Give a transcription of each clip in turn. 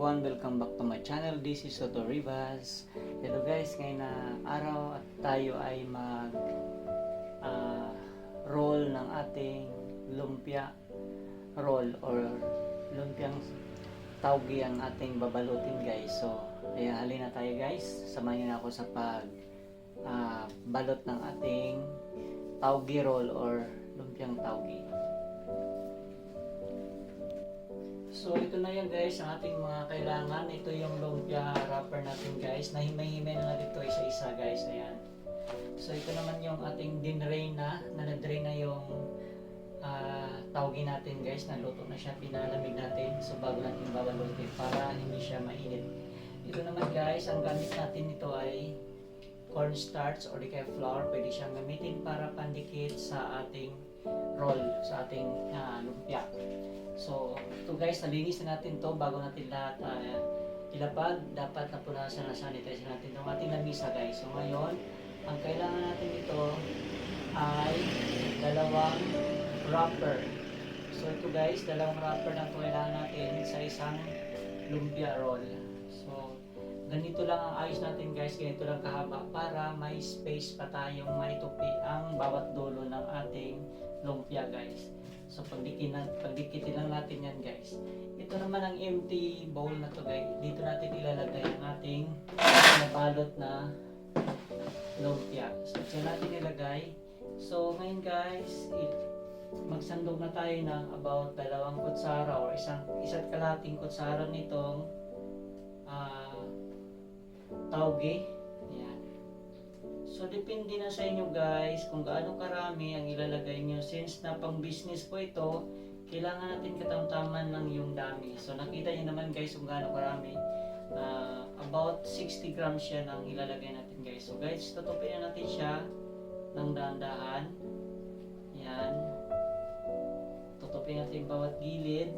everyone, welcome back to my channel. This is Soto Rivas. Hello guys, ngayon na araw at tayo ay mag ah, roll ng ating lumpia roll or lumpiang taugi ang ating babalutin guys. So, kaya halina tayo guys. Samahan niyo na ako sa pag ah, balot ng ating taugi roll or lumpiang taugi. So ito na yan guys, ang ating mga kailangan. Ito yung lumpia wrapper natin guys. Nahimay-himay na natin ito isa-isa guys. Ayan. So ito naman yung ating dinrain na, na na-drain na yung ah, tawagin natin guys. Naluto na siya, pinalamig natin. So bago natin babalutin para hindi siya mainit. Ito naman guys, ang gamit natin nito ay cornstarch or di kaya flour. Pwede siyang gamitin para pandikit sa ating roll, sa ating ah, lumpia. So, ito guys, nalinis na natin to bago natin lahat uh, ilapag. Dapat napunasan na sanitize natin itong ating lamisa guys. So, ngayon, ang kailangan natin dito ay dalawang wrapper. So, ito guys, dalawang wrapper na kailangan natin sa isang lumpia roll. So, ganito lang ang ayos natin guys, ganito lang kahaba para may space pa tayong maitupi ang bawat dulo ng ating lumpia guys. So pagdikin na, pagdikitin lang natin yan guys. Ito naman ang empty bowl na to guys. Dito natin ilalagay ang ating nabalot na lumpia. So dyan natin ilagay. So ngayon guys, it, magsandog na tayo ng about dalawang kutsara or isang isa't kalating kutsara nitong ah tauge. Yan. So, depende na sa inyo guys kung gaano karami ang ilalagay nyo. Since na pang business po ito, kailangan natin katamtaman ng yung dami. So, nakita nyo naman guys kung gaano karami. Ah, about 60 grams siya ng ilalagay natin guys. So, guys, tutupin na natin siya ng dahan-dahan. Yan. Tutupin natin bawat gilid.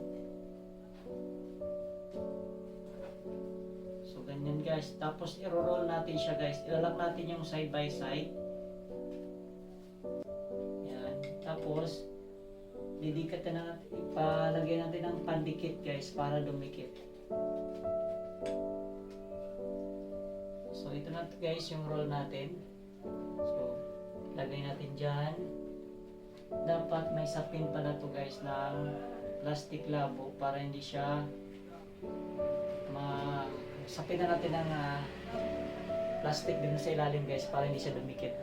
So, ganyan guys. Tapos, i-roll natin siya guys. Ilalak natin yung side by side. Yan. Tapos, didikit na natin, ipalagay natin ng pandikit guys para dumikit. So, ito na guys yung roll natin. So, lagay natin dyan. Dapat may sapin pa na to guys ng plastic labo para hindi siya ma sapin na natin ng ah, plastic din sa ilalim guys para hindi siya dumikit.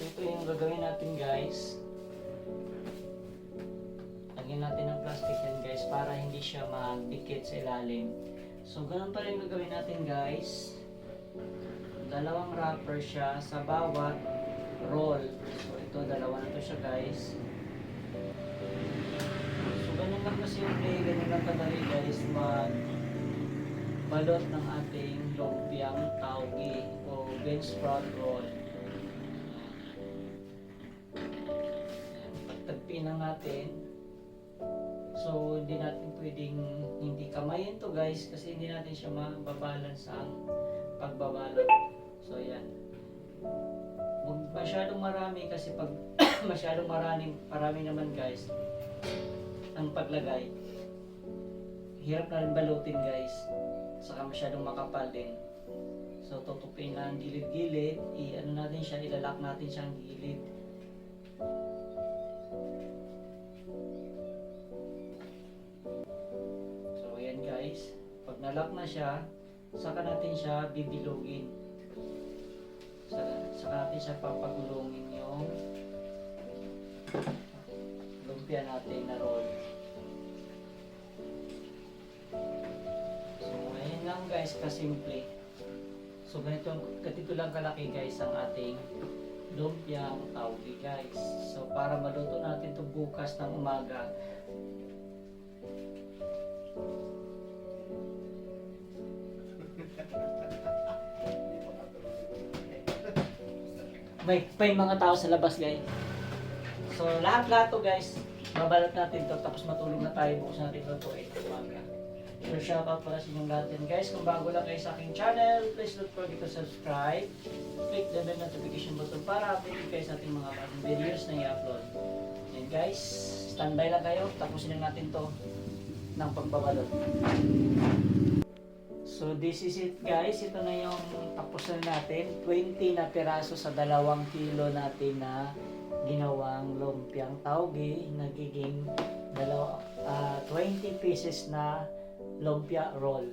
Ito yung gagawin natin guys. Lagyan natin ng plastic yan guys para hindi siya magdikit sa ilalim. So ganun pa rin gagawin natin guys. Dalawang wrapper siya sa bawat roll. So ito dalawa na to siya guys. So ganyan lang kasimple, ganyan lang kadali guys mag balot ng ating lumpiang taugi o bean sprout roll. Ayan, Pagtagpin lang natin. So, hindi natin pwedeng hindi kamayin to guys kasi hindi natin siya mababalance ang pagbabalot. So, yan. Huwag masyadong marami kasi pag masyadong marami, marami naman guys ang paglagay. Hirap na rin balutin guys saka masyadong makapal din. So tutupin na ang gilid-gilid, i-ano natin siya, ilalak natin siyang gilid. So ayan guys, pag nalock na siya, saka natin siya bibilugin. Saka, saka natin siya papagulungin yung lumpia natin na roll. Guys, kasimple. So, ganito, ganito lang kalaki guys ang ating lumpiang taugi guys. So, para maluto natin to bukas ng umaga, may, may mga tao sa labas guys. So, lahat-lahat to guys, babalat natin to tapos matulog na tayo bukas natin 8 umaga. So, shoutout pala sa inyong lahat yan. Guys, kung bago lang kayo sa aking channel, please don't forget to subscribe. Click the bell notification button para update kayo sa ating mga bagong videos na i-upload. Yan guys, standby lang kayo. Tapusin na natin to. ng pagbabalot. So this is it guys. Ito na yung tapos na natin. 20 na piraso sa dalawang kilo natin na ginawang lumpiang tauge. Nagiging dalawa, ah, 20 pieces na lumpia roll.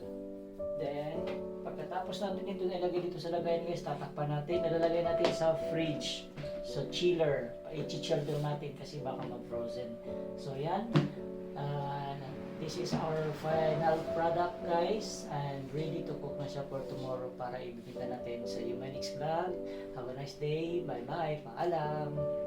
Then, pagkatapos natin ito nilagay dito sa lagayan guys, tatakpan natin. Nalalagay natin sa fridge. So chiller. I-chill daw natin kasi baka mag-frozen. So yan. Ah, this is our final product guys and ready to cook na siya for tomorrow para ibibenta natin sa Humanix Vlog. Have a nice day. Bye bye. Paalam.